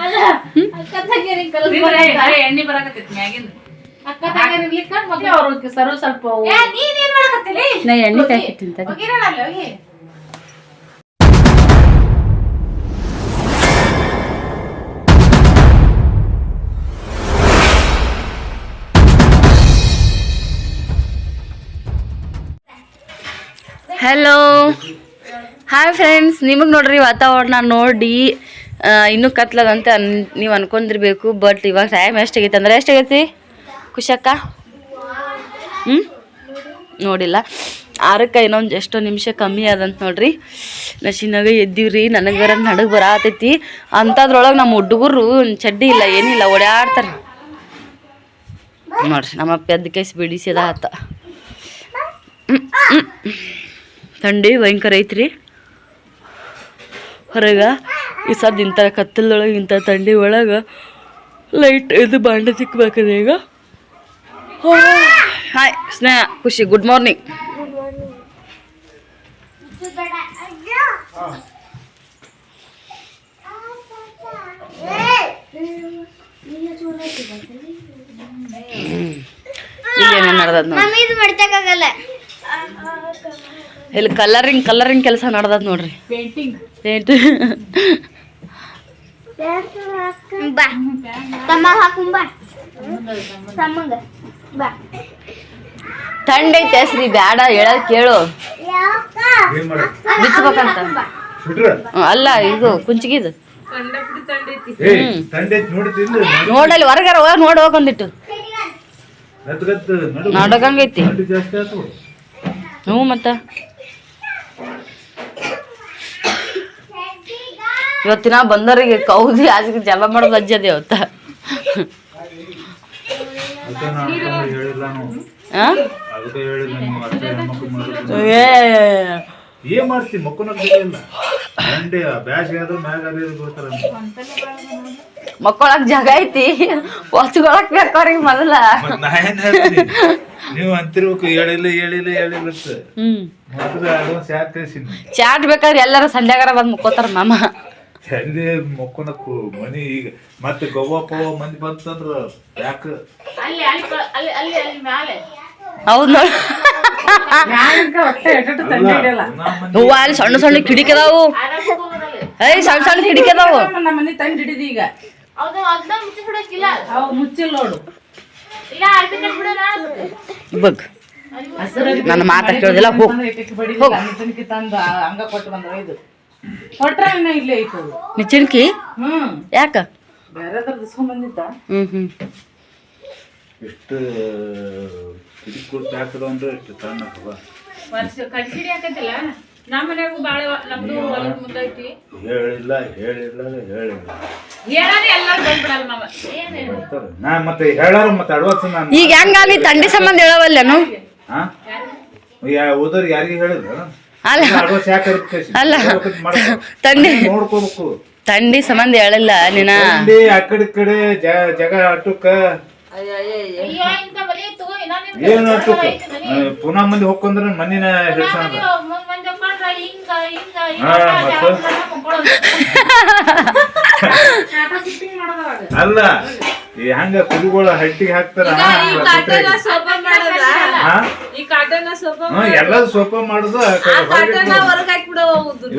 ಅಲ್ಲ ಅಕ್ಕ ತಂಗಿಯರಿ ಕಲ್ಲು ಎಣ್ಣೆ ಬರಾಕತ್ತೈತಿ ಮ್ಯಾಗಿಂದ ಅಕ್ಕ ತಂಗಿಯರಿರ್ಲಿಕ್ಕ ಮಗ ಅವ್ರ ಸರ್ವ ಸ್ವಲ್ಪ ಏ ನೀನ್ ಏನ್ ಮಾಡಕತ್ತಿಲಿ ನಾ ಎಣ್ಣೆ ಕಾಯ್ಕಿಟ್ಟಿನಿ ತಡಿ ಹೋಗಿರಲ್ಲ ಹೋಗಿ ಹಲೋ ಹಾಯ್ ಫ್ರೆಂಡ್ಸ್ ನಿಮಗೆ ನೋಡ್ರಿ ವಾತಾವರಣ ನೋಡಿ ಇನ್ನೂ ಕತ್ಲದಂತ ಅನ್, ನೀವು ಅನ್ಕೊಂಡಿರ್ಬೇಕು ಬಟ್ ಇವಾಗ ಟೈಮ್ ಎಷ್ಟಾಗೈತೆ ಅಂದ್ರೆ ಎಷ್ಟಾಗೈತಿ? ಖುಷಕ್ಕ ಹ್ಞೂ ನೋಡಿಲ್ಲ. ಆರಕ್ಕೆ ಇನ್ನೊಂದು ಎಷ್ಟೋ ನಿಮಿಷ ಕಮ್ಮಿ ಆದಂತ ನೋಡ್ರಿ. ನಶಿನಾಗ ಎದ್ದೀವ್ರಿ ನನಗೆ ಬರ ನಡಗೆ ಬರತೈತಿ. ಅಂಥದ್ರೊಳಗೆ ನಮ್ಮ ಹುಡುಗರು ಚಡ್ಡಿ ಇಲ್ಲ, ಏನಿಲ್ಲ ಓಡಾಡ್ತಾರೆ ನೋಡ್ರಿ, ನಮ್ಮ ಪೆದ್ದ ಕೈಸಿ ಬಿಡಿಸಿದ ಆತ. ಥಂಡಿ ಭಯಂಕರ ಐತ್ರಿ. ಹೊರಗೆ ಈ ಸದ್ದು ಇಂಥ ಕತ್ತಲೊಳಗೆ ಇಂಥ ಥಂಡಿ ಒಳಗೆ ಲೈಟ್ ಇದು ಬಾಂಡೆ ಸಿಕ್ಬೇಕದ ಈಗ. Hi Sneha Khushi good morning ಇಲ್ಲಿ ಕಲರಿಂಗ್ ಕಲರಿಂಗ್ ಕೆಲಸ ನಡ್ದದ ನೋಡ್ರಿ. ಪೇಂಟಿಂಗ್ ಪೇಂಟ್ ಬಾ. ತಮ್ಮ ಬಾ. ತಮ್ಮಂಗ ಬಾ. ಥಂಡ್ ಐತೆ ಹೆಸ್ರಿ ಬ್ಯಾಡ ಹೇಳೋದು ಕೇಳು. ಬಿಚ್ಚಬೇಕಂತ. ಅಲ್ಲ ಇದು ಕುಂಚಿಗಿದು. ನೋಡಲ್ಲಿ ಹೊರಗಾರ ಹೋಗ ನೋಡಿ ಹೋಗಂದಿಟ್ಟು. ಗತ್ ಗತ್ ನಡು. ನಡಗಂಗೈತಿ. ಜಾಸ್ತಿ ಆತು. ಹ್ಞೂ ಮತ್ತ. ಇವತ್ತಿನ ಬಂದವರಿಗೆ ಕೌದಿ ಆಜಿಗೆ ಜಲ ಮಾಡೋದು ಅಜ್ಜದೆ ಅವತ್ತ. ಏನ್ ಮಾಡ್ತಿ? ಮಕ್ಕೊಳಕ್ ಜಾಗ ಐತಿ. ಹೊಚ್ಕೊಳಕ್ ಬೇಕು ಅವ್ರಿಗೆ ಮೊದಲ. ನೀವು ಅಂತಿರ್ಬೇಕು ಹೇಳಿಲ್ಲ ಹೇಳಿಲ್ಲ ಹೇಳಿಲ್ಲ ಚಾಟ್ ಬೇಕಾದ್ರೆ ಎಲ್ಲಾರು ಸಂಧ್ಯಾಗಾರ ಬಂದ್ ಮುಕ್ಕೋತಾರ ಮಾಮ. ಎಲ್ಲಿ ಮಕ್ಕಳಕ್ಕೂ ಮನಿ ಈಗ ಮತ್ತೆ ಗೋವಾ ಪವ ಮಂದಿ ಬಂತಂದ್ರ ಯಾಕ? ಅಲ್ಲಿ ಅಲ್ಲಿ ಕ- ಅಲ್ಲಿ ಅಲ್ಲಿ ಅಲ್ಲಿ ಮ್ಯಾಲೆ. ಹೌದ್ ನೋಡ್. ಹೂವ ಅಲ್ಲಿ ಸಣ್ಣ ಸಣ್ಣ ಕಿಡಿಕಿ ಅದಾವು ಏಯ್ ಸಣ್ಣ ಸಣ್ಣ ಕಿಡಿಕಿ ಅದಾವು ನಮ್ಮ ಮನೆ ತಂಡಿ ಹಿಡಿದು ಈಗ. ಮುಚ್ಚಿ ಬಿಡಕ್ಕಿಲ್ಲ ಅವು ಮುಚ್ಚಿಲ್ಲ ನೋಡು. ಬಗ್. ನನ್ನ ಮಾತಾ ಕೇಳೋದಿಲ್ಲ ಹೋಗ್. ತಂದ ಹಂಗ ಕೊಟ್ಟು ಬಂದ ಇದು. ಇಲ್ಲೇ ಐತು ಹ್ಮ್ ಯಾಕ? ಬೇರೆದ್ರದ್ದು ಹ್ಮ್ ಹ್ಮ್. ಎಷ್ಟು ಹಾಕದ ಅಂದ್ರೆ ಎಷ್ಟು ಹವಾ. ವರ್ಷ ಹಾಕತ್ತಿಲ್ಲ ನಮ್ಮ ಮನ್ಯಾಗು ಬಾಳೆ ನಮ್ದು ಹೊಲದ ಮುಂದೈತಿ. ಹೇಳಿಲ್ಲ ಹೇಳಿಲ್ಲ ಹೇಳಿಲ್ಲ. ಎಲ್ಲಾರು ಬಂದ್ಬಿಡಲ್ಲ ಬರ್ತಾರೆ. ನಾ ಮತ್ತೆ ಹೇಳಾರ ಮತ್ತೆ ಅಡ್ವಾನ್ಸ್ ನಾನು ಈಗ ಹೆಂಗ ನೀ ತಂಡಿ ಸಂಬಂಧ ಹೇಳವಲ್ಲೇನು? ಹಾ ಯಾ ಓದೋರ್ ಯಾರಿಗೆ ಹೇಳಿಲ್ಲ ಅಲ್ಲ. ಅಲ್ಲ. ಮಾಡ್ಕೊ. ತಂಡಿ ನೋಡ್ಕೋಬೇಕು. ತಂಡಿ ಸಂಬಂಧ ಹೇಳಲ್ಲ ನೀನ ಇಲ್ಲಿ ಆ ಕಡೆ ಕಡೆ ಜ- ಜಗ ಅಟುಕ. ಏನ್ ಪುನಃ ಮಂದಿ ಹೋಗ್ಕೊಂಡ್ರ ಮನಿನ? ಅಲ್ಲ ಈ ಹಂಗ ಕುರಿಗಳ ಹಟ್ಟಿಗೆ ಹಾಕ್ತಾರ ಕಾಟನ ಸೋಪ ಹಾ, ಎಲ್ಲಾರು ಸೋಪ ಮಾಡುದು ಹೊರಗೆ ಹಾಕ್ಬಿಡೋ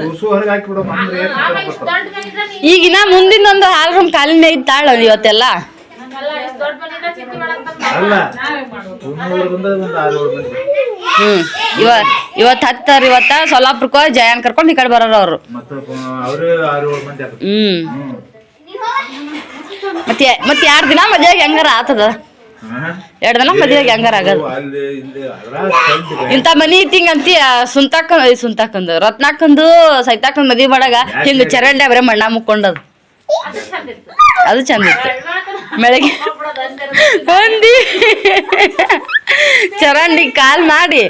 ಉಸು ಹೊರಗೆ ಹಾಕಿಬಿಡೋ ಅಂದ್ರೆ ಏನ್ ಈಗಿನ ಮುಂದಿನೊಂದು ಹಾಲ್ ರೂಮ್ ಕಾಲಿನ ಇತ್ತಾಳ ಇವತ್ತೆಲ್ಲ. ಅಲ್ಲ ಒಂದು ಮಂದಿ ಹ್ಮ್ ಇವ ಇವತ್ ಹತ್ತಾರ ಇವತ್ತ ಸೊಲ್ಲಾಪುರಕ್ಕ ಜಯನ್ ಕರ್ಕೊಂಡು ಈ ಕಡೆ ಬರೋರು ಅವ್ರು. ಮತ್ತೆ ಅವರೇ ಆರು ಏಳು ಮಂದಿ ಆಗ್ತಾರೆ. ಹ್ಮ್. ಹ್ಮ್. ಮತ್ತೆ ಮತ್ತೆ ಎರಡ್ ದಿನ ಮದ್ವೆಗೆ ಹೆಂಗಾರ ಆತದ? ಎರಡ್ ದಿನ ಮದ್ವೆಗೆ ಹೆಂಗಾರ ಆಗದ. ಇಂಥ ಮನಿ ಇಟ್ಟಿಂಗ್ ಅಂತೀಯ ಸುಂತಾಕ ಸುಂತಾಕಂದು ರತ್ನಾಕಂದು ಸೈತಾಕಂದ್ ಮದ್ವಿ ಮಾಡಾಗ ಹಿಂಗ ಚರಂಡೆ ಬರೇ ಮಣ್ಣ ಮುಕ್ಕೊಂಡದ. ಅದು ಚಂದ ಇತ್ತು. ಬೆಳಗ್ಗೆ ಬಂದಿ ಚರಂಡಿ ಕಾಲ್ ಮಾಡಿ.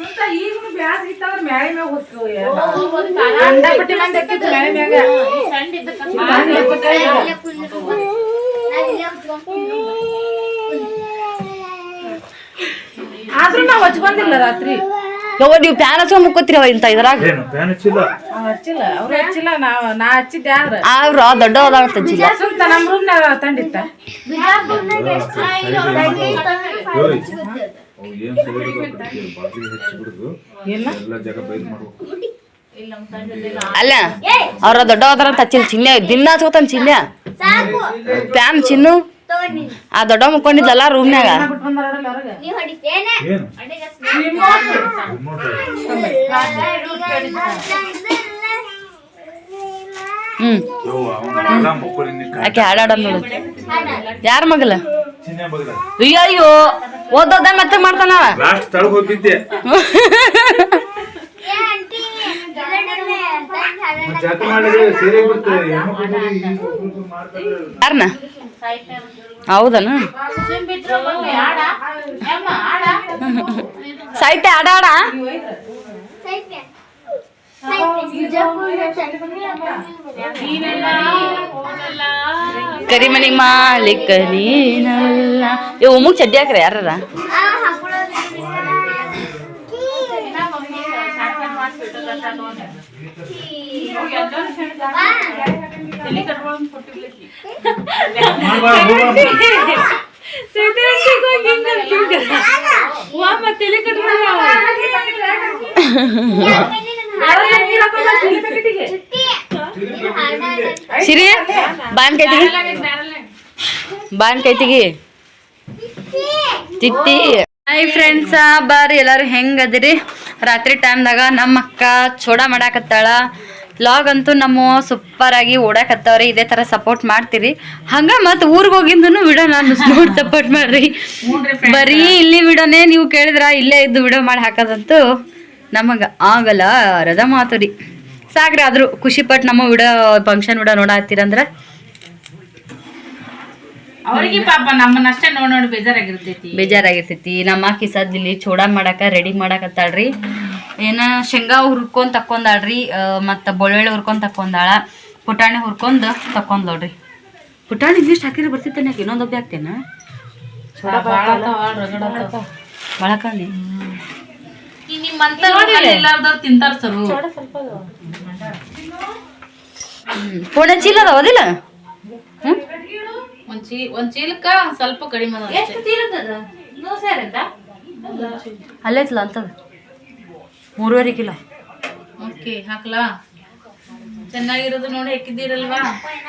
ಬಾರಿ ಅವಾಗಿದ್ ಬೇರೆ ಅಲ್ಲ ಒಂದೊಂದ್ ತರ ಒಂದೊಂದ್ ತರ ಬೇರೆ ಸುತ್ತ ಈಗನು ಬ್ಯಾಸ್ ಇತ್ತಂದ್ರ ಮ್ಯಾಳಿ ಮ್ಯಾಗ. ಹೋಗ್ತೀವಿ ಅಂಡಪಟ್ಟಿ ಮಂದಿ ಹಾಕಿತ್ತು ಮ್ಯಾಳಿ ಮ್ಯಾಗ ಸಣ್ಣ ಇದ್ದಕ್ಕ ಬಾರಿ ಹಾಕ್ಬಿಟ್ಟ ಈಗ. ಆದ್ರೂ ನಾವ್ ಹಚ್ಕೊಂಡಿಲ್ಲ ರಾತ್ರಿ. ಯವ್ವ ನೀವು ಪ್ಯಾನ್ ಹಚ್ಕೊಂಡ್ ಮುಕ್ಕೋತಿರವ ಇಂತ ಇದ್ರಾಗ? ಏನು ಫ್ಯಾನ್ ಹಚ್ಚಿಲ್ಲ? ಅವ್ ಹಚ್ಚಿಲ್ಲ. ಅವ್ರು ಹಚ್ಚಿಲ್ಲ ನಾವ್ ನಾ ಹಚ್ಚಿದ್ದೆ ಆದ್ರ. ಅವ್ರ ದೊಡ್ಡ ಅದಾವ ತಜ್ಜಿಲ್ಲ ಸುಂತ ನಮ್ ರೂಮ್ನಾಗ ತಂದಿತ್ತ. ಯೋಯ್, ಅವು ಏನ್ ಸರಿ ಬಾಗಿಲು ಹಚ್ಚಿ ಬಿಡುದು ಎಲ್ಲ ಜಾಗ ಬೈದ್ ಮಾಡ್ಬೇಕು. ಅಲ್ಲ ಅವ್ರ ದೊಡ್ಡವದ್ರ ಅದಾರ ಹಚ್ಚಿಲ್ಲ ಚಿನ್ನೆ ದಿನ ಹಚ್ಕೋತಾನ ಚಿನ್ನ? ಪ್ಯಾನ್ ಚಿನ್ನು? ಆ ದೊಡ್ಡ ಮುಕ್ಕೊಂಡಿದ್ಲಲ್ಲ ರೂಮ್ನಾಗ ಹ್ಮ್. ಆಕೆ ಹಾಡಾಡ ನೋಡು. ಯಾರ ಮಗಲ ಅಯ್ಯೋ ಓದೋದ ಮತ್ತೆ ಮಾಡ್ತಾನ? ಲಾಸ್ಟ್ ತಳಗ್ ಹೋಗಿದ್ದೆ ಯಾರನ? ಹೌದನ? ಸಾಹಿತ್ಯ. ಆಡ ಆಡ. ಕರಿಮನಿ ಮಾಲಿಕ ನೀನಲ್ಲ ಇವ್ ಉಮ್ಮಗ್ ಚಡ್ಡಿ ಹಾಕ್ರಿ ಯಾರ ಮಾಡ್ಬಾ, ಹೋಗ್ಬಾ. ಸಿರಿ ಬಾನ್ ಕೈತಿಗಿ. ಬಾನ್ ಕೈತಿಗಿ. ತಿತ್ತಿ. ಹಾಯ್ ಫ್ರೆಂಡ್ಸ ಬಾರಿ ಎಲ್ಲಾರು ಹೆಂಗ್ ಅದಿರಿ? ರಾತ್ರಿ ಟೈಮ್ದಾಗ ನಮ್ಮ ಅಕ್ಕ ಚೋಡ ಮಾಡಾಕತ್ತಾಳ. ಲಾಗ್ ಅಂತೂ ನಮ್ಮ ಸೂಪರ್ ಆಗಿ ಓಡಾಕತ್ತವ್ರಿ ಇದೇ ತರ ಸಪೋರ್ಟ್ ಮಾಡ್ತೀರಿ. ಹಂಗ ಮತ್ ಊರ್ಗ್ ಹೋಗಿಂದನು ವಿಡಿಯೋ ನಾನು ನೋಡಿ ಸಪೋರ್ಟ್ ಮಾಡ್ರಿ. ಬರೀ ಇಲ್ಲಿ ವಿಡಿಯೋನೇ ನೀವು ಕೇಳಿದ್ರ ಇಲ್ಲೇ ಇದ್ದು ವಿಡಿಯೋ ಮಾಡಿ ಹಾಕೋದಂತೂ. ನಮಗ ಆಗಲ್ಲ ರಜಾ ಮಾತು ರೀ. ಸಾಕ್ರಿ ಆದರೂ ಖುಷಿ ಪಟ್ಟು ನಮ್ಮ ವಿಡಿಯೋ ಫಂಕ್ಷನ್ ವಿಡಿಯೋ ನೋಡತ್ತೀರಂದ್ರ ಅವ್ರಿಗೆ ಪಾಪ ನಮ್ಮನ್ನಷ್ಟೇ ನೋಡ್ ನೋಡಿ ಬೇಜಾರಾಗಿರ್ತೈತಿ. ಬೇಜಾರಾಗಿರ್ತೈತಿ. ನಮ್ಮ ಆಕಿ ಇಲ್ಲಿ ಚೂಡ ಮಾಡಾಕ ರೆಡಿ ಮಾಡಾಕತ್ತಾಳ್ರಿ ಏನ ಶೇಂಗಾ ಹುರ್ಕೊಂಡ್ ತಕ್ಕೊಂದಾಳ್ರಿ ಮತ್ತ ಬೆಳ್ಳುಳ್ಳಿ ಹುರ್ಕೊಂಡ್ ತಕ್ಕೊಂದಾಳ. ಪುಟಾಣಿ ಹುರ್ಕೊಂಡ್ ನೋಡ್ರಿ. ಪುಟಾಣಿ ಇದಿಷ್ಟು ಹಾಕಿದ್ರೆ ಬರ್ತಿತ್ತೇನೆ ಇನ್ನೊಂದು ಒಬ್ಬ ಹಾಕ್ತೇನ? ಬಳಕಂಡಿ ನಿಮ್ಮಂತ ಇಲ್ಲಾರ್ದವ್ರು ತಿಂತಾರ ಸರು ಪುಣ ಚೀಲ ಅದಾವದಿಲ್ಲ ಹ್ಮ್? ಒಂದ್ ಚೀ ಒಂದ್ ಚೀಲಕ್ಕ ಸ್ವಲ್ಪ ಕಡಿಮೆ. ಎಷ್ಟು ತೀರತ್ತದ ನೂರು ಸೇರ್ ಅಂತ ಅಲ್ಲೈತ್ಲ ಅಂತದ? ಮೂರುವರೆ ಕಿಲೋ. ಓಕೆ ಹಾಕ್ಲಾ. ಚೆನ್ನಾಗಿರೋದು ನೋಡಿ ಹಾಕಿದ್ದೀರಲ್ವಾ?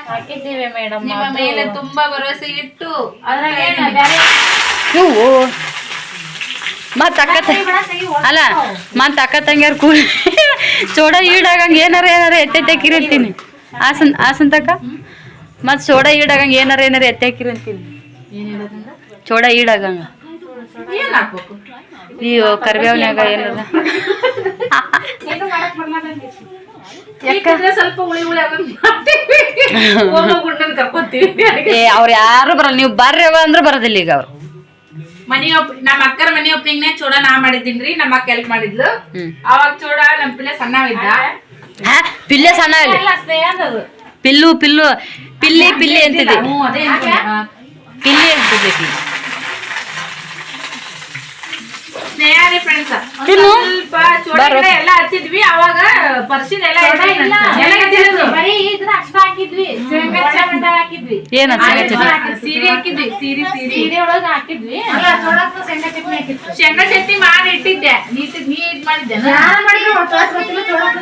ಹಾಕಿದ್ದೀವಿ ಮೇಡಮ್ ನಿಮ್ಮ ಮೇಲೆ ತುಂಬಾ ಭರವಸೆ ಇಟ್ಟು ಅದ್ರಾಗ ಏನ ಬ್ಯಾರೆ ಇವು ಮತ್ ಅಕ್ಕ ಅಲ್ಲ ಮತ್ ಅಕ್ಕ ತಂಗಿಯರ್ ಕೂ ಚೋಡ ಈಡಾಗಂಗ ಏನಾರ ಏನಾರ ಎತ್ತೆತ್ತಾಕಿರಿ ಆಸನ್ ಆಸನ್ ತಕ್ಕ? ಮತ್ ಚೋಡ ಈಡಾಗಂಗ ಏನಾರ ಏನಾರ ಎತ್ತಾಕಿರಿ ಅಂತೀನಿ ಚೋಡ ಈಡಾಗಂಗ. ಅಯ್ಯೋ, ಕರಿಬೇವನ್ಯಾಗ ಏನದ? ಅವ್ರ ಯಾರು ಬರಲ್ಲ, ನೀವು ಬರ್ರವ ಅಂದ್ರೆ ಬರೋದಿಲ್ಲ ಈಗ ಅವ್ರು. ಮನಿ ಒಪ್ ನಮ್ಮ ಅಕ್ಕರ ಮನಿ ಓಪನಿಂಗ್ ನೇ ಚೋಡ ನಾ ಮಾಡಿದ್ದೀನ್ರಿ ನಮ್ಮ ಅಕ್ಕ ಹೆಲ್ಪ್ ಮಾಡಿದ್ಲು. ಅವಾಗ ಚೋಡ ನಮ್ ಪಿಲ್ಲೆ ಸಣ್ಣವಿದ್ದ. ಹಾ? ಪಿಲ್ಲೆ ಸಣ್ಣ ಇಲ್ಲಿ. ಪಿಲ್ಲು ಪಿಲ್ಲು ಪಿಲ್ಲಿ ಪಿಲ್ಲಿ ಅಂತಿದ್ದೆ. ಪಿಲ್ಲಿ ಅಂತಿದ್ದೈತಿ ಸ್ನೇಹ ರೀ ಫ್ರೆಂಡ್ಸ್ ತಿನ್ನು. ಸ್ವಲ್ಪ ಚೂಡ ಗಿಡ ಎಲ್ಲ ಹಚ್ಚಿದ್ವಿ ಅವಾಗ ಪರ್ಸಿನ್ ಎಲ್ಲ ಇಲ್ಲ. ಎಲ್ಲ ಹಚ್ಚಿದ್ವಿ. ಬರೀ ಇದ್ರ ಅಷ್ಟ ಹಾಕಿದ್ವಿ. ಶೇಂಗಾ ಚಟ್ನಿ ಹಾಕಿದ್ವಿ. ಏನ ಸೀರೆ ಹಾಕಿದ್ವಿ. ಸೀರೆ ಸೀರೆ. ಸೀರೆ ಒಳಗ ಹಾಕಿದ್ವಿ. ಅಲ್ಲ ಶೇಂಗಾ ಚಟ್ನಿ ಹಾಕಿತ್ತು ಶೇಂಗಾ ಚಟ್ನಿ ಮಾಡಿ ಇಟ್ಟಿದ್ದೆ. ನೀಟ್ ನೀ ಇದ್ ಮಾಡಿದ್ದೆ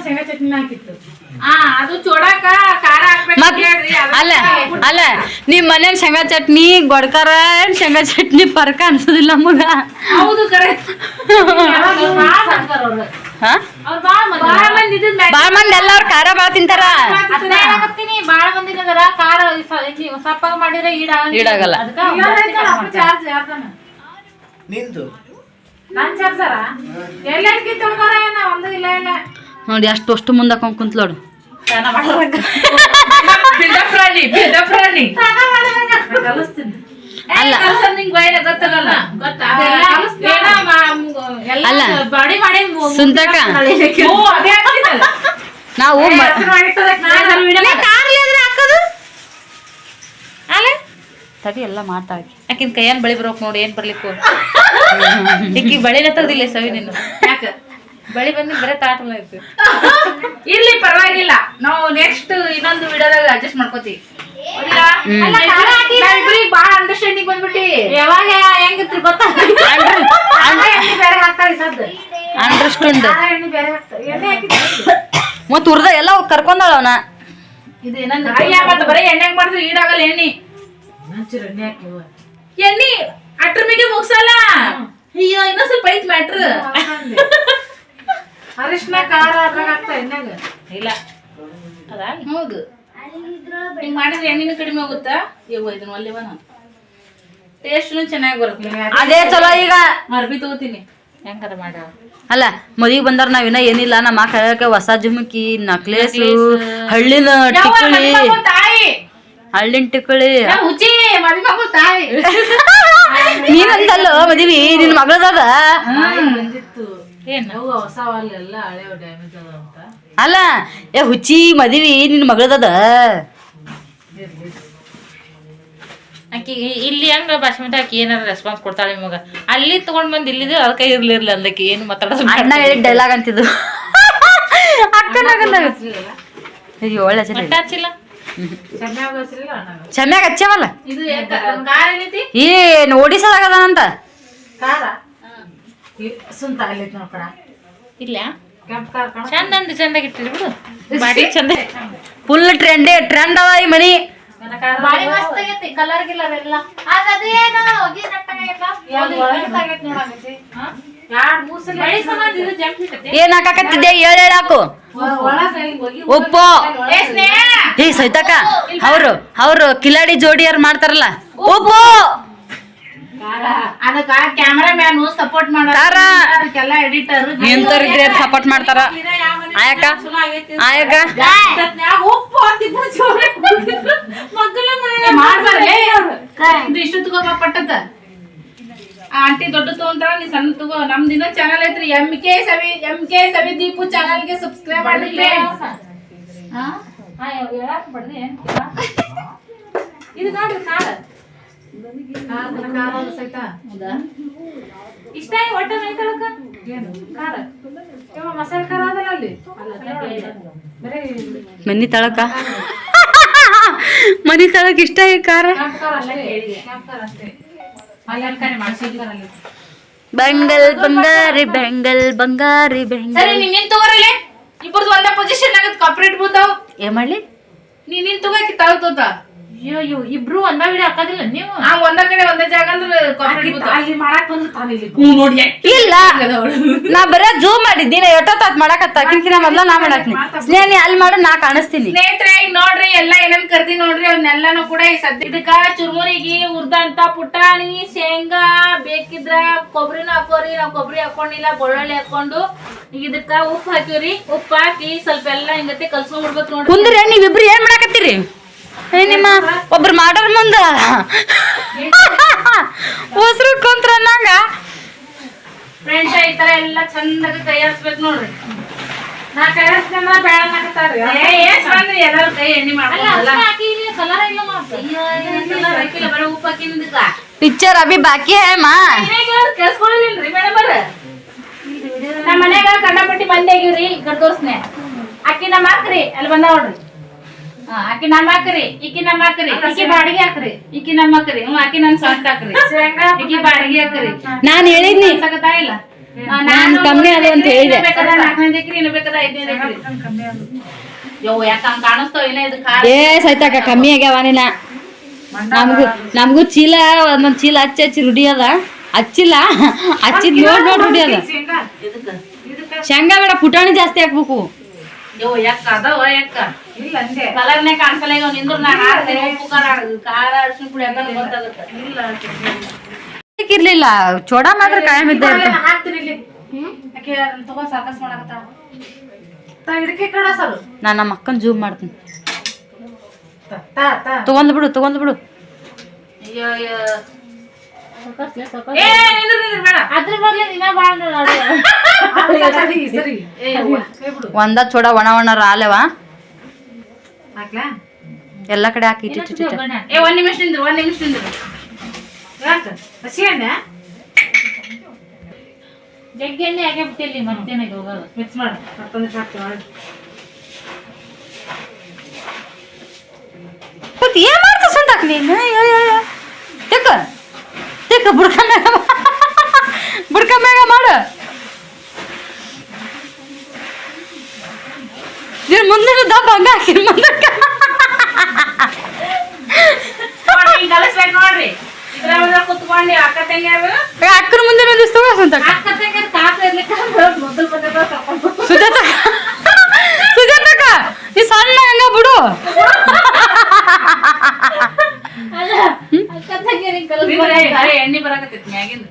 ಶೇಂಗಾ ಚಟ್ನಿ ಹಾಕಿತ್ತು. ಅಲ್ಲ ಅಲ್ಲ ನಿಮ್ ಮನೇಲಿ ಶೇಂಗಾ ಚಟ್ನಿ ಗೊಡ್ಕಾರ ಶೇಂಗಾ ಚಟ್ನಿ ಪರ್ಕ ಅನ್ಸೋದಿಲ್ಲ ನಮಗ? ಬಾಳ ಅವ್ರು. ಮಂದಿ. ಎಲ್ಲಾರು ಖಾರ ಬಾಳ ತಿಂತಾರ? ಬಾಳ ಮಂದಿ ಖಾರ ಸಪ್ಪಾಗ ಮಾಡಿದ್ರೆ. ಈಡಾಗಲ್ಲ. ನಿಂದು. ನೋಡಿ ಅಷ್ಟು ಅಷ್ಟು ಮುಂದಕ್ಕೆ ಕುಂತ್ಲೋಡು. ಪ್ರಾಣಿ ಅಲ್ಲ. ನಾವು ತಡಿ ಎಲ್ಲ ಮಾತಾಡಿ. ಯಾಕಿನ್ ಕೈಯನ್ ಬಳಿ ಬರೋಕ್ ನೋಡಿ ಏನ್ ಬರ್ಲಿಕ್ಕು. ಈಕಿ ಬಳಿನ ತೆಗ್ದಿಲ್ಲ ಸವಿ ನೀನು ಯಾಕ? ಬಳಿ ಬಂದು ಬರೇ ತಾಟ ಇತ್ತು ಇರ್ಲಿ ಪರವಾಗಿಲ್ಲ. ನಾವು ನೆಕ್ಸ್ಟ್ ಇನ್ನೊಂದು ವಿಡಿಯೋದಾಗ ಅಡ್ಜಸ್ಟ್ ಮಾಡ್ಕೋತೀವಿ. ಬಾಳ ಅಂಡರ್ಸ್ಟ್ಯಾಂಡಿಂಗ್ ಬಂದ್ಬಿಟ್ಟಿ. ಯಾವಾಗ ಹೆಂಗಿತ್ತು ಗೊತ್ತಾ? ಬೇರೆ ಹಾಕ್ತಾಳೆ ಸದ್ದು. ಎಣ್ಣೆ ಬೇರೆ ಹಾಕ್ತಾಳೆ ಎಣ್ಣೆ ಹಾಕಿದ್ವಿ ಮತ್ ಉರ್ದ ಎಲ್ಲ ಕರ್ಕೊಂಡಾಳ ಅವನ? ಬರೀ ಎಣ್ಣೆ ಮಾಡಿದ್ರೆ ಈಡಾಗಲ್ಲ ಎಣ್ಣೆ. ಎಣ್ಣೆ ಅಟ್ರ ಮಿಗೆ ಮುಗ್ಸಲ್ಲ. ಅಯ್ಯೋ ಇನ್ನೊಂದ್ ಸ್ವಲ್ಪ ಐತ್ ಮ್ಯಾಟ್ರ್. ಅರಿಶಿನ ಖಾರ ಅದ್ರಾಗ ಹಾಕ್ತಾ ಎಣ್ಣೆಗ? ಇಲ್ಲ. ಅದಾ ಹೌದು. ಹಿಂಗ್ ಮಾಡಿದ್ರೆ ಎಣ್ಣೆನೂ ಕಡಿಮೆ ಹೋಗುತ್ತಾ? ಇವ ಇದನ್ನ ಒಲ್ಲೆವ ನಾನು. ಟೇಸ್ಟ್ನು ಚೆನ್ನಾಗಿ ಬರುತ್ತೆ. ಅದೇ ಚಲೋ ಈಗ. ಅರ್ಬಿ ತಗೋತೀನಿ. ಹೆಂಗಾರ ಮಾಡ? ಅಲ್ಲ ಮದುವೆ ಬಂದವ್ರ ನಾವಿನ್ನ ಏನಿಲ್ಲ. ನಮ್ಮ ಕೈಯಾಗ ಹೊಸ ಜುಮುಕಿ ನಕ್ಲೇಸ್ ಹಳ್ಳಿನ ಟಿಕ್ಕಳಿ ಹಳ್ಳಿನ ಟಿಕ್ಕಳಿ ನೀನಂತಲ್ಲೋ ಮದಿವಿ ಮದ್ವೆ ಮಗಳು ತಾಯಿ. ನೀನಂತಲ್ಲ ಮದ್ವಿ ನಿನ್ ಮಗಳದದ? ಬಂದಿತ್ತು. ಅಂತ. ಅಲ್ಲ ಏ ಹುಚ್ಚಿ ಮದ್ವಿ ನಿನ್ ಮಗಳದದ? ಆಕಿ ಇಲ್ಲಿ ಹೆಂಗ ಭಾಷಣ ಆಕಿ ಏನಾರ ರೆಸ್ಪಾನ್ಸ್ ಕೊಡ್ತಾಳೆ ನಿಮಗ? ಅಲ್ಲಿ ತಗೊಂಡ್ ಬಂದ್ ಇಲ್ಲಿದೆ ಅದಕ್ಕೆ ಇರ್ಲಿರ್ಲಿ ಅಂದಕ್ಕೆ ಏನು ಮಾತಾಡೋದು ಅಣ್ಣ ಹೇಳಿದ ಡೈಲಾಗ್ ಅಂತಿದ್ದು. ಅಕ್ಕನಾಗಲ್ಲ ಅಯ್ಯೋ ಒಳ್ಳೆ ಚೆನ್ನಾಗಿ ಮಟ್ಟ ಹಚ್ಚಿಲ್ಲ? ಚೆನ್ನಾಗ ಹಚ್ಚವಲ್ಲ? ಏನ್ ಯಾಕ? ಖಾರ ಏನೈತಿ ಏನ್ ಓಡಿಸೋದಾಗದಾನಂತ ಖಾರ ಸುಂತ ಇಲ್ಲ? ಚಂದ ಅಂದ್ ಚಂದಾಗಿ ಇಟ್ಟಿರಿ ಬಿಡು. ಬಾಡಿ ಚಂದ. ಫುಲ್ ಟ್ರೆಂಡೇ ಟ್ರೆಂಡ್ ಅವ ಈ ಮನಿ. ಬಾಡಿ ಮಸ್ತ್ ಆಗೈತಿ ಕಲರ್ ಗಿಲರ್ ಎಲ್ಲ ಅದೇನು ಹೋಗಿ ಏನ್ ಹಾಕಾಕತ್ತಿದ್ದೆ? ಹಾಕು. ಉಪ್ಪು ಏ ಸೈತಕ್ಕ ಅವ್ರು ಅವ್ರು ಕಿಲಾಡಿ ಜೋಡಿಯರ್ ಮಾಡ್ತಾರಲ್ಲ. ಉಪ್ಪು ಅದಕ್ಕ ಸಪೋರ್ಟ್ ಮಾಡಾರ ಖಾರ. ಅದಕ್ಕೆಲ್ಲ ಎಡಿಟರ್ ಎಂತವ್ರಿದ್ರೆ ಸಪೋರ್ಟ್ ಮಾಡ್ತಾರ. ಆಯಕ ಆಯಕ ಉಪ್ಪು ಮಾಡ್ಬಾರ್ಲೇ ಇದು ಇಷ್ಟು ತಗೋಬ ಪಟ್ಟದ ಆಂಟಿ ದೊಡ್ಡ ತಗೊಂತಾರ ನೀ ಸಣ್ಣ ತಗೋ. ನಮ್ದು ದಿನ ಚಾನಲ್ ಐತ್ರಿ. M K Savi M K Savi Deepu ಚಾನಲ್ಗೆ ಸಬ್ಸ್ಕ್ರೈಬ್ ಮಾಡಿ friends. ಇದು ನೋಡ್ರಿ ಖಾರ ಇಷ್ಟ? ಖಾರ ಇವ ಮಸಾಲೆ ಖಾರ ಅದಲ್ಲ ಅಲ್ಲಿ? ಬರೀ ಮನಿ ತಳಕ? ಮನಿ ತಳಕ್ ಇಷ್ಟ ಈ ಖಾರ ಬೆಂಗಲ್ ಬಂಗಾರಿ ಬೆಂಗಲ್ ಬಂಗಾರಿ ಬೆಂಗಲ್ ಸರಿ ನೀನ್ ನಿನ್ ತಗೋರಲ್ಲೇ ಇಬ್ಬರದು ಒಂದೇ ಪೊಸಿಷನ್ ಆಗತ್ ಕಾಪರೇಟ್ ಬೂತಾವ್ ಏನ್ ಮಾಡ್ಲಿ? ತಗೋಕಿ ತಾವ್ ತೋತ. ಅಯ್ಯೋ ಅಯ್ಯೋ ಇಬ್ರು ಒಂದ ವಿಡಿಯೋ ಹಾಕೋದಿಲ್ಲ ನೀವು? ಆ ಒಂದ ಕಡೆ ಒಂದೇ ಜಾಗ ಅಂದ್ರೆ ಅಲ್ಲಿ ಮಾಡಕ್ ಬಂದು ತಾನ ಇಲ್ಲಿ ನೋಡಿ ಇಲ್ಲ ನಾ ಬರೇ ಜೂಮ್ ಮಾಡಿದ್ದೀನಿ ಎಷ್ಟೊತ್ತಾತ್ ಮಾಡಕತ್ತ? ಕಿಂಕಿನ ಮೊದ್ಲ ನಾ ಮಾಡಾಕ್ನಿ ಸ್ನೇಹಿ ಅಲ್ಲಿ ಮಾಡು ನಾ ಕಾಣಿಸ್ತೀನಿ. ಸ್ನೇಹಿತರೆ ಈಗ ನೋಡ್ರಿ ಎಲ್ಲ ಏನೇನ್ ಕರ್ದಿ ನೋಡ್ರಿ ಅವನ್ನೆಲ್ಲಾನು ಕೂಡ ಈ ಸದ್ಯ ಇದಕ್ಕ ಚುರ್ಮುರಿಗೆ ಹುರ್ದಂತ ಪುಟಾಣಿ ಶೇಂಗಾ ಬೇಕಿದ್ರ ಕೊಬ್ಬರಿನ ಹಾಕೋರಿ ನಾವ್ ಕೊಬ್ಬರಿ ಹಾಕೊಂಡಿಲ್ಲ ಬೆಳ್ಳುಳ್ಳಿ ಹಾಕೊಂಡು ಈಗ ಇದಕ್ಕ ಉಪ್ಪು ಹಾಕಿವ್ರಿ. ಉಪ್ಪು ಹಾಕಿ ಸ್ವಲ್ಪ ಎಲ್ಲ ಹಿಂಗತ್ತೆ ಕಲ್ಸ್ಕೊಂಡ್ಬಿಡ್ಬೇಕು ನೋಡ್ರಿ. ಕುಂದ್ರೆ ನೀವಿಬ್ರು ಏನ್ ಮಾಡಾಕತ್ತೀರಿ? ನಿಮ್ಮ ಒಬ್ರು ಮಾಡೋರ್ ಮುಂದ? ಹೊಸ್ರು ಕುಂತ್ರ ನಂಗ? ಫ್ರೆಂಡ್ಸ್ ಈ ತರ ಎಲ್ಲ ಚಂದಾಗಿ ನೋಡ್ರಿ. ನಾ ಬೇಡ ಬಂದ್ರಿ ಎಲ್ಲಾರು ಕೈ ಎಣ್ಣೆ ಕಲರ್ ಇಲ್ಲ ಬರೀ ಉಪ್ಪು ಹಾಕಿಂದಕ್ಕ ಪಿಕ್ಚರ್ ಅಭಿ ಬಾಕಿ ಹೇ ಮಾ. ಕೇಳಿಸ್ಕೊಳ್ಳಿಲ್ರಿ ಮೇಡಮ್ ಅವ್ರ ನಮ್ಮ ಮನ್ಯಾಗ ಕಂಡಪಟ್ಟಿ ಮಂದಿ ಆಗಿವ್ರಿ ಈ ತೋರಿಸ್ನೆ ತೋರ್ಸ್ನೆ. ಅಕ್ಕಿ ನಮ್ಮ ಹಾಕ್ರಿ ಅಲ್ಲಿ ಬಂದ ನೋಡ್ರಿ. ಅಕ್ಕಿ ನಮ್ಮ ಹಾಕ್ರಿ ಈಕಿ ನಮ್ಮ ಹಾಕ್ರಿ ಈಕಿ ಬಾಡಿಗೆ ಹಾಕ್ರಿ ಈಕಿ ನಮ್ಮ ಹಾಕ್ರಿ ಹ್ಮ್ ಆಕಿ ನನ್ ಸ್ವಂತ ಹಾಕ್ರಿ. ಇಕ್ಕಿ ಬಾಡಿಗೆ ಹಾಕ್ರಿ. ನಾನ್ ಹೇಳಿದ್ನಿ. ಸಗತಾ ಇಲ್ಲ? ನಾನ್ ಕಮ್ಮಿ ಅದ ಅಂತ ಹೇಳಿದೆ. ಎಕ್ರಿ ಇನ್ನು ಎಕ್ರಿ ಕಾಣಿಸ್ತಾವ ಏನ ಇದು ಏ ಕಮ್ಮಿ ಆಗ್ಯಾವ ನಮ್ಗೂ ನಮ್ಗೂ ಚೀಲ ಒಂದೊಂದ್ ಚೀಲ ಹಚ್ಚಿ ಹಚ್ಚಿ ರುಡಿ ಅದ. ಹಚ್ಚಿಲ್ಲ. ಹಚ್ಚಿದ್ ನೋಡ್ ನೋಡ್ ರುಡಿ ಅದ. ಶೇಂಗಾ ಬೇಡ ಪುಟಾಣಿ ಜಾಸ್ತಿ ಹಾಕ್ಬೇಕು. ಯೋ ಯಾಕ ಅದಾವ ಯಾಕ? ಇಲ್ಲ ಅಂದೆ ಕಲರ್ನೇ ಕಾಣಿಸಲ್ಲ ಈಗ ನಿಂದ್ರು ಹಾಕ್ತೀನಿ ಉಪ್ಪು ಖಾರ ಖಾರ ಅರ್ಶಿನ ಪುಡಿ ಹಾಕಲ್ಲ ಗೊತ್ತಾಗುತ್ತೆ. ಇಲ್ಲ ಇರ್ಲಿಲ್ಲ ಚೋಡ ಮಾತ್ರ ಕಾಯಂ ಇದ್ದ ಇರ್ತಾವ ಹಾಕ್ತೀನಿ ಇಲ್ಲಿ. ಯಾಕೆ ಅದನ್ನ ತಗೋ ಸಾಕಸ್ ತಾ ಕಡ ಸರ್ ನಮ್ಮ ಅಕ್ಕನ್ ಜೂಮ್ ಮಾಡ್ತೀನಿ. ತಾ ತಾ ತಗೊಂಡ್ ಬಿಡು ತಗೊಂಡ್ ಬಿಡು. ಅಯ್ಯೋ ಅಯ್ಯೋ. ಏ ನಿಂದ್ರು ನಿಂದ್ರು ಬೇಡ. ಅದ್ರ ಬದ್ಲಿ ದಿನ ಬಾಳ ಸರಿ ಏ ಅವ್ವ, ಏ ಬಿಡು. ಒಂದ ಚೋಡ ಒಣ ಒಣ ರಾಲೆವ ಹಾಕ್ಲಾ? ಎಲ್ಲ ಕಡೆ ಹಾಕಿ ಇಟ್ಟು ಇಟ್ಟು. ಏ ಒಂದ್ ನಿಮಿಷ ನಿಂದ್ರು ಒಂದ್ ನಿಮಿಷ ನಿಂದ್ರು. ಯಾಕ ಹಸಿ ಎಣ್ಣೆ? ಜಗ್ಗಿ ಎಣ್ಣೆ ಹಾಗೆ ಬಿಟ್ಟಿಲ್ಲಿ ಮತ್ತೇನಾಗಿ ಹೋಗೋದು. ಮಿಕ್ಸ್ ಮಾಡಿ. ಮತ್ತೊಂದು ಸಾಕು ಮಾಡಿ ಏನು ಮಾಡ್ತ ಸಂತಾಕ ನೀನು? ತೆಕ್ಕ. ತೆಕ್ಕ ಬುಡ್ಕ ಮ್ಯಾಗ ಬುಡ್ಕ ಮ್ಯಾಗ ಮಾಡು. ನೀನು ಮುಂದೆ ದಪ್ಪ ಹಂಗ ಹಾಕಿನ ಮುಂದಕ್ಕೆ. ನೋಡ್ರಿ. ಕುತ್ಕೊಂಡು ಅಕ್ಕ ತಂಗಿಯರು. ಅಕ್ಕನ ಮುಂದೆ ಸಂತಾಕ ಅಕ್ಕ ತಂಗಿಯರ್ ಕಾಸ ಇರ್ಲಿಕ್ಕೆ ಮೊದಲು ಬಂದ ಕರ್ಕೊಂಡು ಸುಜಾತ ಸುಜಾತಕ್ಕ. ಈ ಸಣ್ಣ ಹಂಗ ಬಿಡು. ಅಕ್ಕ ತಂಗಿಯರಿಗೆ ಎಣ್ಣೆ ಬರಾಕತ್ತೈತಿ ಮ್ಯಾಗಿಂದ.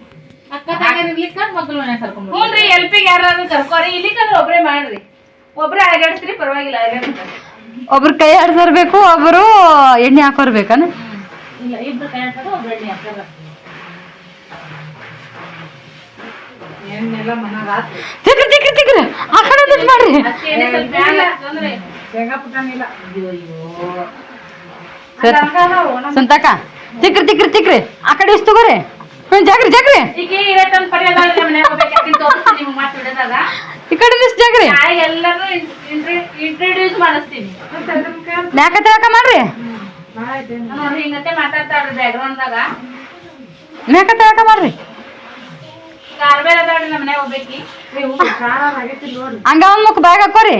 ಅಕ್ಕ ತಂಗಿಯರ್ ಇರ್ಲಿಕ್ಕ ಮಕ್ಕಳು ಮನೆ ಕರ್ಕೊಂಡು ಹ್ಞೂನ್ರಿ ಎಲ್ಪಿಗೆ ಯಾರಾದ್ರೂ ಕರ್ಕೋರಿ ಇಲ್ಲಿ ಕರ್ ಒಬ್ರೇ ಮಾಡ್ರಿ. ಒಬ್ರೇ ಅಳಗಾಡಿಸ್ರಿ ಪರವಾಗಿಲ್ಲ ಒಬ್ರು ಕೈ ಆಡ್ಸರ್ಬೇಕು ಒಬ್ರು ಎಣ್ಣೆ ಹಾಕೋರ್ಬೇಕನ? ಇಲ್ಲ ಇಬ್ರು ಕೈ ಒಬ್ರು ಎಣ್ಣೆ ಆತು ತಿಕ್ರಿ ತಿಕ್ರಿ ತಿಕ್ರಿ. ಆ ಕಡೆ ಒಂದಿಟ್ ಮಾಡ್ರಿ. ಸಂತಾಕ ತಿಕ್ರಿ ತಿಕ್ರಿ ತಿಕ್ರಿ. ಆ ಕಡೆ ಇಷ್ಟು ತಗೋರಿ. ಹ್ಞೂ ಜಾಗ್ರಿ ಜಾಗ್ರಿ. ಈ ಕಡೆ ಇಷ್ಟು ಜಾಗ್ರಿ? ಇಂಟ್ರೊಡ್ಯೂಸ್ ಮಾಡಿಸ್ತೀನಿ. ಮಾಡ್ರಿ? ಹಿಂಗತ್ತೆ ಮಾತಾಡ್ತಾಳ್ರಿ ಬ್ಯಾಕ್ಗ್ರೌಂಡ್ದಾಗ ಹಂಗ ಒಂದ್ ಮುಖ ಬ್ಯಾಗ್ ಹಾಕೋರಿ.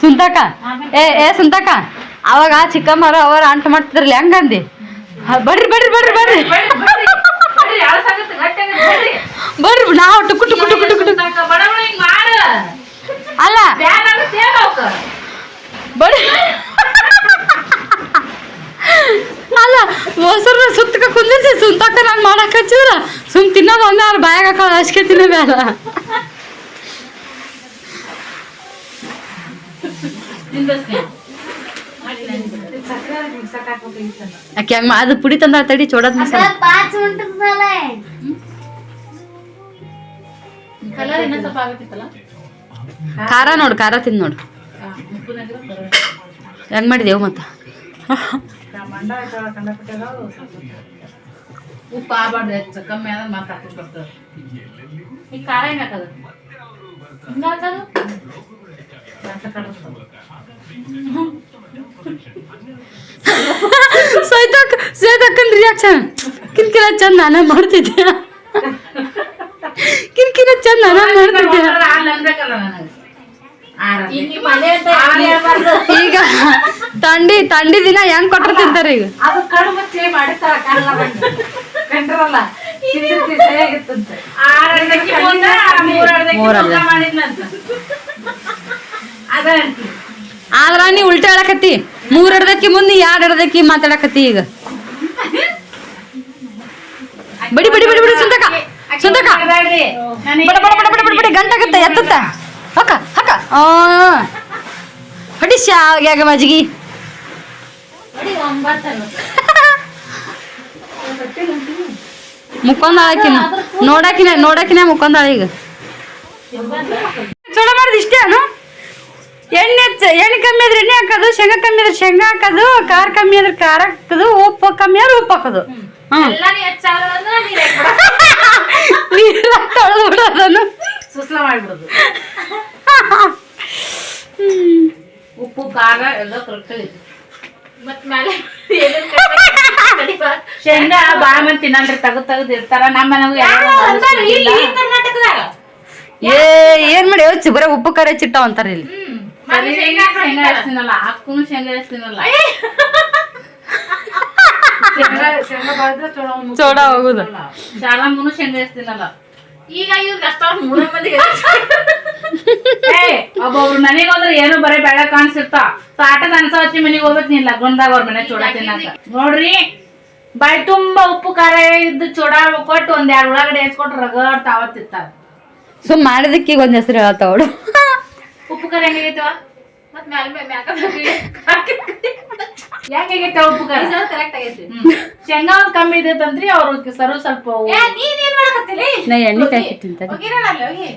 ಸುಂತಕ ಏ ಏ ಸುಂತಕ ಅವಾಗ ಚಿಕ್ಕಮ್ಮರು ಅವರ ಅಂಟ ಮಾಡ್ತಿದ್ರಲ್ಲ ಹೆಂಗಂದಿ ಬಡ್ರಿ ಬರ್ರಿ ಬರ್ರಿ ಬರ್ರಿ ಬರ್ರಿ ಬರ್ರಿ ಬರ್ರಿ ಬರ್ರಿ ಅಳಸಾಗತ್ತೆ ಗಟ್ಟಾಗತ್ತೆ ಬರ್ರಿ ಬರ್ರಿ ನಾವು ಟುಕು ಟುಕು ಟುಕು ಟುಕು ಟುಕು ಸಾಕ ಬಡ ಬಡ ಹಿಂಗ್ ಮಾಡು ಅಲ್ಲ ಬ್ಯಾಗ್ ಆಗುತ್ತೆ ಏನು ಅವಕ್ಕ ಬರ್ರಿ ಅಲ್ಲ ಮೊಸರು ಸುತ್ತಕ ಕುಂದಿರ್ಸಿ ಸುಂತಾಕ ನಾನು ಮಾಡಕ್ ಹಚ್ಚಿದ್ರ ಸುಮ್ ತಿನ್ನೋದು ಒಂದ ಬಾಯಾಗ ಹಾಕೊಳ್ಳೋ ಅಷ್ಟೇ ತಿನ್ನಬೇಡ. ಹಂಗ ಅದು ಪುಡಿ ತಂದ ತಡಿ ಚೋಡದ್ ಮಸಾಲ ಖಾರ ನೋಡು ಖಾರ ತಿಂದ್ ನೋಡು. ಹೆಂಗ್ ಮಾಡಿದೇವು ಮತ್ತ? ಉಪ್ಪು ಆಗ್ಬಾರ್ದು ಹೆಚ್ಚು ಕಮ್ಮಿ ಆದ್ರೆ ಮಾತಾಡ್ಕೊಂಡು ಬರ್ತದೆ ಈ ಖಾರ ಏನು ಹಾಕೋದು ಹಿಂಗ ಹಾಕೋದು ಸೈತಾಕ್ ಸೈತಾಕನ್ ರಿಯಾಕ್ಷನ್ ಕಿರ್ಕಿರ ಚಂದ ನಾನೇ ಮಾಡ್ತಿದ್ದೆ. ಕಿರ್ಕಿರ ಚಂದ ನಾನೇ ಮಾಡ್ತಿದ್ದೆ. ಹಾಲು ಅನ್ಬೇಕಲ್ಲ ನನಗೆ? ಆರ ಇಲ್ಲಿ ಮನೆ ಅಂತ ಹಾಲು ಹೇಳ್ಬಾರ್ದು. ಈಗ ತಂಡಿ ತಂಡಿ ದಿನ ಹೆಂಗ್ ಕೊಟ್ಟಿರ್ತಿರ್ತಾರೆ ತಿಂತಾರೆ ಈಗ? ಅದು ಕಂಡ್ರಲ್ಲ? ತಿಂದಿರ್ತಿ ಸರಿಯಾಗಿತ್ತಂತೆ. ಆದ್ರ ನೀ ಉಲ್ಟಾ ಹೇಳಕತ್ತಿ. ಮೂರ್ ಹಿಡ್ದಕ್ಕಿ ಮುಂದೆ ಎರಡ್ ಹಿಡ್ದಕ್ಕಿ ಮಾತಾಡಕತ್ತಿ ಈಗ. ಬಡಿ ಬಿಡಿ ಬಡಿ ಬಡಿ ಸುಂದಕ. ಸುಂದಕ. ಬಡ ಬಡ ಬಡ ಬಡ ಬಡ ಬಡಿ ಗಂಟಾಗತ್ತ ಎತ್ತತ್ತ. ಹಕ್ಕ ಹಕ್ಕ. ಹಡಿ ಶಾವ್ಯಾಗ ಮಜ್ಗಿ ನೋಡಿ ಒಂಬತ್ತಲ್ಲ. ಮುಕ್ಕೊಂದಾಳಕಿನ ನೋಡಾಕಿನ ನೋಡಾಕಿನ ಮುಕ್ಕೊಂದಾಳ ಈಗ. ಚಲೋ ಇಷ್ಟೇ ಇಷ್ಟೇನು ಎಣ್ಣೆ ಹೆಚ್ಚು ಎಣ್ಣೆ ಕಮ್ಮಿ ಆದ್ರೆ ಎಣ್ಣೆ ಹಾಕೋದು ಶೇಂಗಾ ಕಮ್ಮಿ ಆದ್ರೆ ಶೇಂಗಾ ಹಾಕೋದು ಖಾರ ಕಮ್ಮಿ ಆದ್ರೆ ಖಾರ ಹಾಕೋದು ಉಪ್ಪು ಕಮ್ಮಿ ಆದ್ರೆ ಉಪ್ಪು ಹಾಕೋದು. ನೀರ್ ತೊಳೆದು ಬಿಡೋದನ್ನು. ಸುಸ್ಲ ಮಾಡ್ಬಿಡುದು. ಉಪ್ಪು ಖಾರ ಎಲ್ಲ ಕರೆಕ್ಟ್ ಐತಿ ಮತ್ ಮೇಲೆ ಶೇಂಗಾ ಬಾಳ ಮಂದಿ ತಿನ್ನಲ್ರಿ ತಗದ್ ತಗದ್ ಇರ್ತಾರ. ನಮ್ಮ ಮನೆಗೆ ಇಲ್ಲಿ ಕರ್ನಾಟಕದಾಗ. ಏ ಏನ್ ಮಾಡಿ? ಯೋಚಿ ಬರೀ ಉಪ್ಪು ಕರೆ ಚಿಟ್ಟಾವ ಅಂತಾರ ಇಲ್ಲಿ. ಶೇಂಗಾ ತಿನ್ನಲ್ಲ. ಅಕ್ಕನು ಶೇಂಗಾ ಚೋಡ ಹೋಗುದು ಶಾಲಮ್ಮನು ಶೇಂಗಾ ಇರ್ತೀನಲ್ಲ ಈಗ ಇವ್ರಿಗೆ ಅಷ್ಟೊಂದು ಮೂರ ಮಂದಿ ಏ ಒಬ್ಬೊಬ್ರು ಮನೆಗೆ ಹೋದ್ರೆ ಏನು ಬರೀ ಬೆಳೆ ಕಾಣಿಸಿರ್ತಾವ ತಾಟದ ಹಚ್ಚಿ ಮನೆಗೆ ಹೋಗ್ಬೇಕು ನೀನ್ ಲಗ್ನದಾಗ ಅವ್ರ ಮನೆ ಚೂಡ ತಿನ್ನಾಕ ನೋಡ್ರಿ ಬಾಯಿ ತುಂಬಾ ಉಪ್ಪು ಖಾರ ಇದ್ದು ಚೂಡ ಕೊಟ್ಟು ಒಂದ್ ಎರಡು ಉಳ್ಳಾಗಡ್ಡೆ ಹೆಚ್ಕೊಟ್ಟು ರಗಡ್ ತಾವತ್ತಿರ್ತಾರ ಸುಮ್ ಮಾಡಿದಕ್ಕೆ ಈಗ ಒಂದ್ ಹೆಸರು ಹೇಳತ್ತವಳು ಉಪ್ಪು ಖಾರ ಹೆಂಗೈತವ ಮತ್ ಮ್ಯಾಲ ಮ್ಯಾಕ ಯಾಕೆ ಖಾರ ಕರೆಕ್ಟ್ ಆಗೈತಿ. ಶೇಂಗಾ ಒಂದ್ ಕಮ್ಮಿ ಇದೈತಂದ್ರಿ ಅವ್ರ ಸರು ಸ್ವಲ್ಪ ಏ ನೀನ್ ಏನ್ ನಾ ಎಣ್ಣೆ ಹಾಕಿಟ್ಟಿಂತ ಹೋಗಿ.